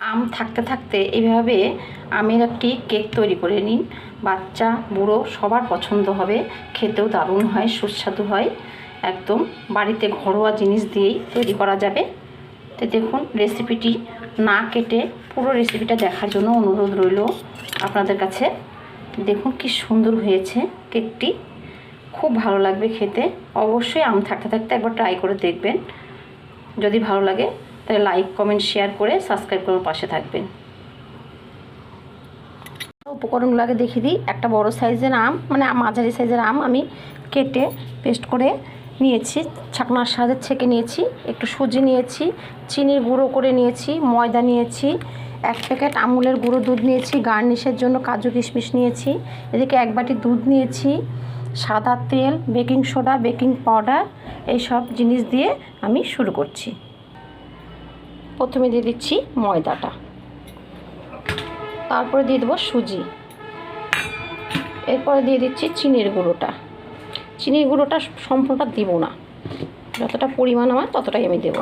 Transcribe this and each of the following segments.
আম থাকতে থাকতে এইভাবে আমের একটি কেক তৈরি করে নিন। বাচ্চা, বুড়ো সবার পছন্দ হবে। খেতেও দারুণ হয়, সুস্বাদু হয়। একদম বাড়িতে ঘরোয়া জিনিস দিয়েই তৈরি করা যাবে। তো দেখুন, রেসিপিটি না কেটে পুরো রেসিপিটা দেখার জন্য অনুরোধ রইল আপনাদের কাছে। দেখুন কি সুন্দর হয়েছে কেকটি। খুব ভালো লাগবে খেতে। অবশ্যই আম থাকতে থাকতে একবার ট্রাই করে দেখবেন। যদি ভালো লাগে তাহলে লাইক, কমেন্ট, শেয়ার করে সাবস্ক্রাইব করে পাশে থাকবেন। উপকরণগুলো আগে দেখিয়ে দিই। একটা বড় সাইজের আম মানে মাঝারি সাইজের আম আমি কেটে পেস্ট করে নিয়েছি। ছাকনার সাহায্যে ছেঁকে নিয়েছি, একটু সুজি নিয়েছি, চিনির গুঁড়ো করে নিয়েছি, ময়দা নিয়েছি, এক প্যাকেট আমুলের গুঁড়ো দুধ নিয়েছি, গার্নিশের জন্য কাজু কিশমিশ নিয়েছি, এদিকে এক বাটি দুধ নিয়েছি, সাদা তেল, বেকিং সোডা, বেকিং পাউডার, এইসব জিনিস দিয়ে আমি শুরু করছি। প্রথমে দিয়ে দিচ্ছি ময়দাটা। তারপরে দিয়ে দেবো সুজি। এরপরে দিয়ে দিচ্ছি চিনির গুঁড়োটা। চিনির গুঁড়োটা সম্পূর্ণটা দিব না। যতটা পরিমাণ আমার ততটাই আমি দেব।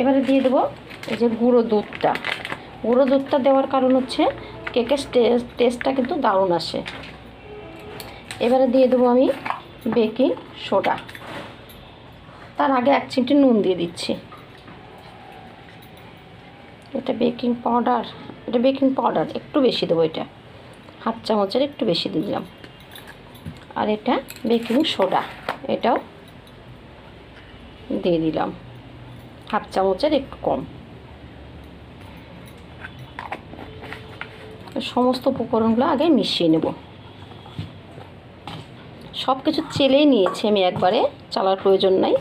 এবারে দিয়ে দেবো এই যে গুঁড়ো দুধটা। গুঁড়ো দুধটা দেওয়ার কারণ হচ্ছে কেকের টেস্টটা কিন্তু দারুণ আসে। এবারে দিয়ে দেবো আমি বেকিং সোডা। তার আগে এক চিমটি নুন দিয়ে দিচ্ছি। এটা বেকিং পাউডার, এটা বেকিং পাউডার, একটু বেশি দেবো এটা। হাফ চামচের একটু বেশি দিলাম। আর এটা বেকিং সোডা, এটাও দিয়ে দিলাম। হাফ চামচের একটু কম। সমস্ত উপকরণগুলো আগে মিশিয়ে নেব। সব কিছু চেলেই নিয়েছি আমি একবারে, চালার প্রয়োজন নাই।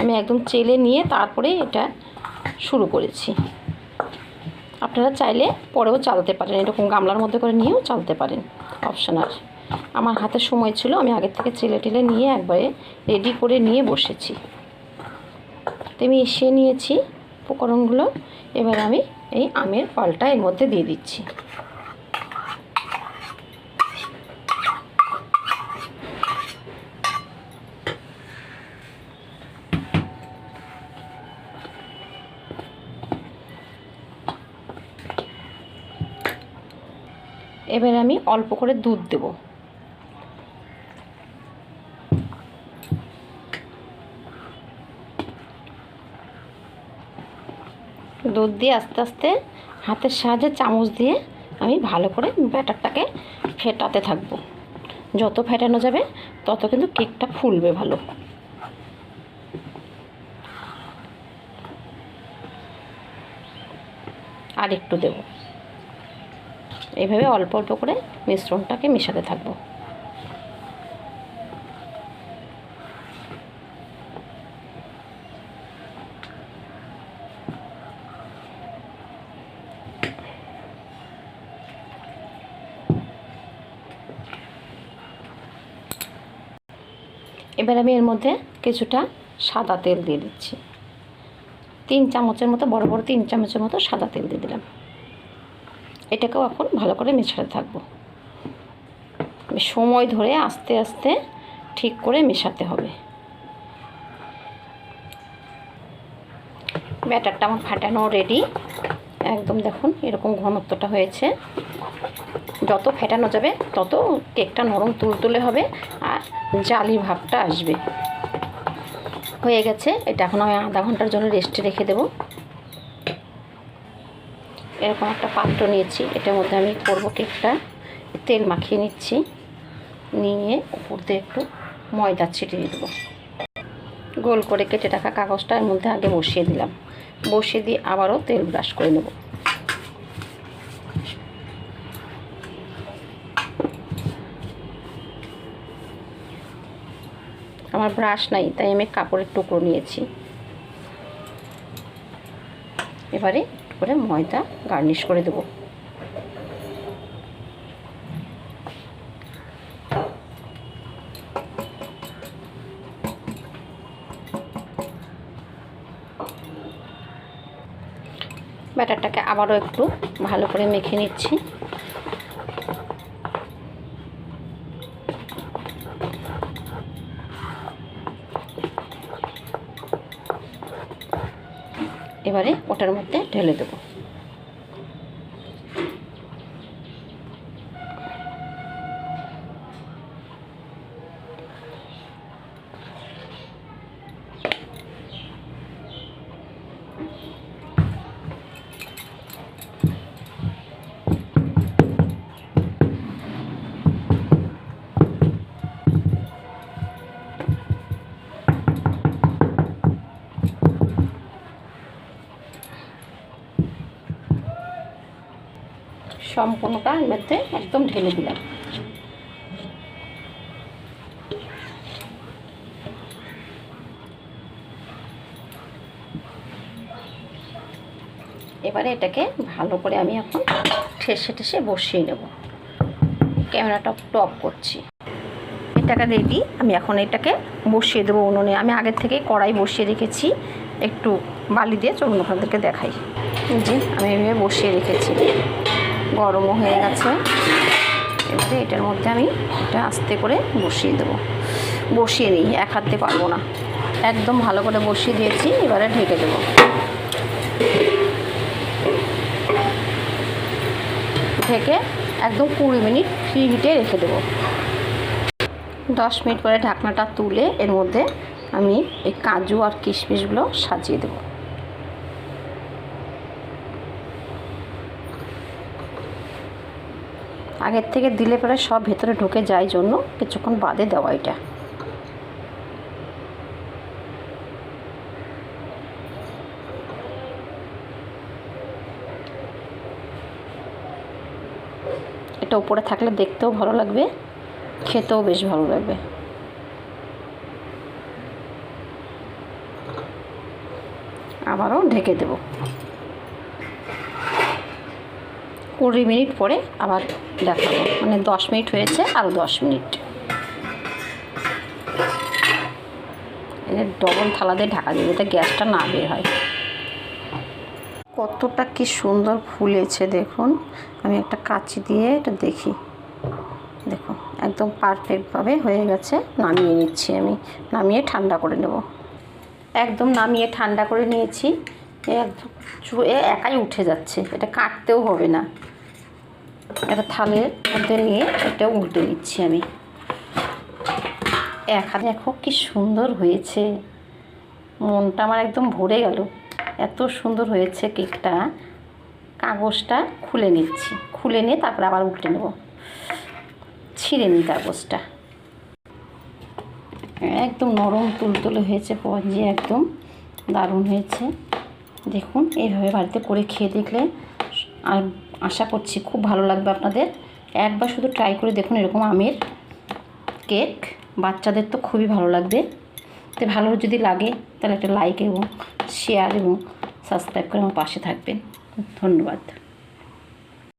আমি একদম চেলে নিয়ে তারপরে এটা শুরু করেছি। আপনারা চাইলে পরেও চালাতে পারেন, এরকম গামলার মধ্যে করে নিয়েও চালতে পারেন অপশনাল আমার হাতে সময় ছিল, আমি আগের থেকে চেলে টেলে নিয়ে একবারে রেডি করে নিয়ে বসেছি। তো আমি এসে নিয়েছি উপকরণগুলো, এবার আমি এই আমের পালটা এর মধ্যে দিয়ে দিচ্ছি। এবার আমি অল্প করে দুধ দেব। দুধ দিয়ে আস্তে আস্তে হাতের সাহায্যে চামচ দিয়ে আমি ভালো করে ব্যাটারটাকে ফেটাতে থাকব। যত ফেটানো যাবে, তত কিন্তু কেকটা ফুলবে ভালো। আর একটু দেবো। এইভাবে অল্প অল্প করে মিশ্রণটাকে মেশাতে থাকব। এবার আমি এর মধ্যে কিছুটা সাদা তেল দিয়ে দিচ্ছি। তিন চামচের মতো, বড় বড় তিন চামচের মতো সাদা তেল দিয়ে দিলাম। এটাকেও এখন ভালো করে মেশাতে থাকব। সময় ধরে আস্তে আস্তে ঠিক করে মেশাতে হবে। ব্যাটারটা আমার ফাটানো রেডি একদম দেখুন এরকম ঘনত্বটা হয়েছে। যত ফেটানো যাবে, তত কেকটা নরম তুলতুলে হবে আর জালি ভাবটা আসবে। হয়ে গেছে। এটা এখন আমি আধা ঘণ্টার জন্য রেস্টে রেখে দেবো। এরকম একটা পাত্র নিয়েছি। এটার মধ্যে আমি করব কেকটা। তেল মাখিয়ে নিচ্ছি। নিয়ে উপর দিয়ে একটু ময়দা ছিটিয়ে দেবো। গোল করে কেটে রাখা কাগজটা এর মধ্যে আগে বসিয়ে দিলাম। বসিয়ে দিয়ে আবারও তেল ব্রাশ করে নেব। আমার ব্রাশ নাই, তাই আমি কাপড়ের টুকরো নিয়েছি। এবারে করে ময়দা গার্নিশ করে দেবো। ব্যাটারটাকে আবারও একটু ভালো করে মেখে নিচ্ছি। এবারে ওটার মধ্যে ঢেলে দেবো। সম্পূর্ণটা এর মধ্যে একদম ঢেলে দিলাম। এবারে এটাকে ভালো করে আমি এখন ঠেসে ঠেসে বসিয়ে নেব। ক্যামেরাটা টপ করছি। এটাকে রেডি আমি এখন এটাকে বসিয়ে দেবো উনুনে। আমি আগের থেকে কড়াই বসিয়ে রেখেছি একটু বালি দিয়ে চলুন আপনাদেরকে দেখাই। যে আমি এভাবে বসিয়ে রেখেছি। গরমও হয়ে গেছে। এবারে এটার মধ্যে আমি এটা আস্তে করে বসিয়ে দেবো। বসিয়ে নিই, এক হাতে পারব না। একদম ভালো করে বসিয়ে দিয়েছি, এবারে ঢেকে দেবো। ঢেকে একদম কুড়ি মিনিট ফ্রি হিটে রেখে দেবো। দশ মিনিট পরে ঢাকনাটা তুলে এর মধ্যে আমি এই কাজু আর কিশমিশগুলো সাজিয়ে দেবো। আগের থেকে দিলে পরে সব ভেতরে ঢুকে যায় জন্য কিছুক্ষণ বাদে দেওয়া এটা। এটা উপরে থাকলে দেখতেও ভালো লাগবে, খেতেও বেশ ভালো লাগবে। আবারও ঢেকে দেব। কুড়ি মিনিট পরে আবার দেখাবো। মানে দশ মিনিট হয়েছে আরও দশ মিনিট। ডবল থালা দিয়ে ঢাকা দিয়ে যাতে গ্যাসটা না বের হয়। কতটা কি সুন্দর ফুলেছে, দেখুন। আমি একটা কাচি দিয়ে এটা দেখি। দেখুন, একদম পারফেক্টভাবে হয়ে গেছে। নামিয়ে নিচ্ছি আমি। নামিয়ে ঠান্ডা করে নেব। একদম নামিয়ে ঠান্ডা করে নিয়েছি। এ একাই উঠে যাচ্ছে, এটা কাটতেও হবে না। একটা থালের মধ্যে নিয়ে এটা উল্টে নিচ্ছি আমি। এক দেখো কি সুন্দর হয়েছে। মনটা আমার একদম ভরে গেল। এত সুন্দর হয়েছে কেকটা। কাগজটা খুলে নিচ্ছি। খুলে নিয়ে তারপরে আবার উল্টে নেব। ছিঁড়ে নিই কাগজটা। একদম নরম তুলতুলে হয়েছে পঞ্জি একদম দারুণ হয়েছে। দেখুন, এইভাবে বাড়িতে করে খেয়ে দেখলে আর আশা করছি খুব ভালো লাগবে আপনাদের। একবার শুধু ট্রাই করে দেখুন, এরকম আমের কেক বাচ্চাদের তো খুবই ভালো লাগবে। তো ভালো যদি লাগে, তাহলে একটা লাইক এবং শেয়ার এবং সাবস্ক্রাইব করে আমার পাশে থাকবেন। ধন্যবাদ।